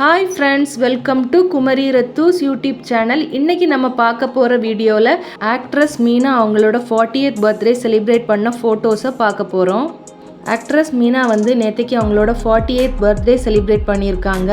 Hi friends welcome to Kumari ரத்தூஸ் YouTube channel இன்றைக்கி நம்ம பார்க்க போகிற வீடியோவில் ஆக்ட்ரஸ் மீனா அவங்களோட 40th பர்த்டே செலிப்ரேட் பண்ண ஃபோட்டோஸை பார்க்க போகிறோம் ஆக்ட்ரஸ் மீனா வந்து நேற்றுக்கு அவங்களோட 48th பர்த்டே செலிப்ரேட் பண்ணியிருக்காங்க.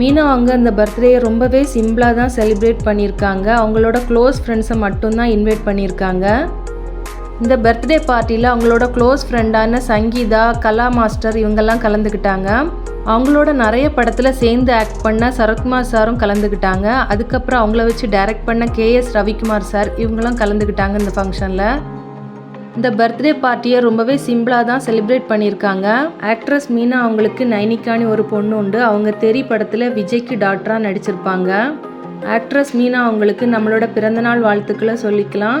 மீனா அவங்க அந்த பர்த்டேயை ரொம்பவே சிம்பிளாக தான் செலிப்ரேட் பண்ணியிருக்காங்க. அவங்களோட க்ளோஸ் ஃப்ரெண்ட்ஸை மட்டும்தான் இன்வைட் பண்ணியிருக்காங்க. இந்த பர்த்டே பார்ட்டியில் அவங்களோட க்ளோஸ் ஃப்ரெண்டான சங்கீதா கலா மாஸ்டர் இவங்கெல்லாம் கலந்துக்கிட்டாங்க. அவங்களோட நிறைய படத்தில் சேர்ந்து ஆக்ட் பண்ண சரத்குமார் சாரும் கலந்துக்கிட்டாங்க. அதுக்கப்புறம் அவங்கள வச்சு டைரக்ட் பண்ண கேஎஸ் ரவிக்குமார் சார் இவங்கெல்லாம் கலந்துக்கிட்டாங்க இந்த ஃபங்க்ஷனில் இந்த பர்த்டே பார்ட்டியை ரொம்பவே சிம்பிளாக தான் செலிப்ரேட் பண்ணியிருக்காங்க. ஆக்ட்ரஸ் மீனா அவங்களுக்கு நைனிக்கானி ஒரு பொண்ணு உண்டு. அவங்க தெரி படத்தில் விஜய்க்கு டாக்டராக நடிச்சிருப்பாங்க. ஆக்ட்ரஸ் மீனா அவங்களுக்கு நம்மளோட பிறந்தநாள் வாழ்த்துக்களை சொல்லிக்கலாம்.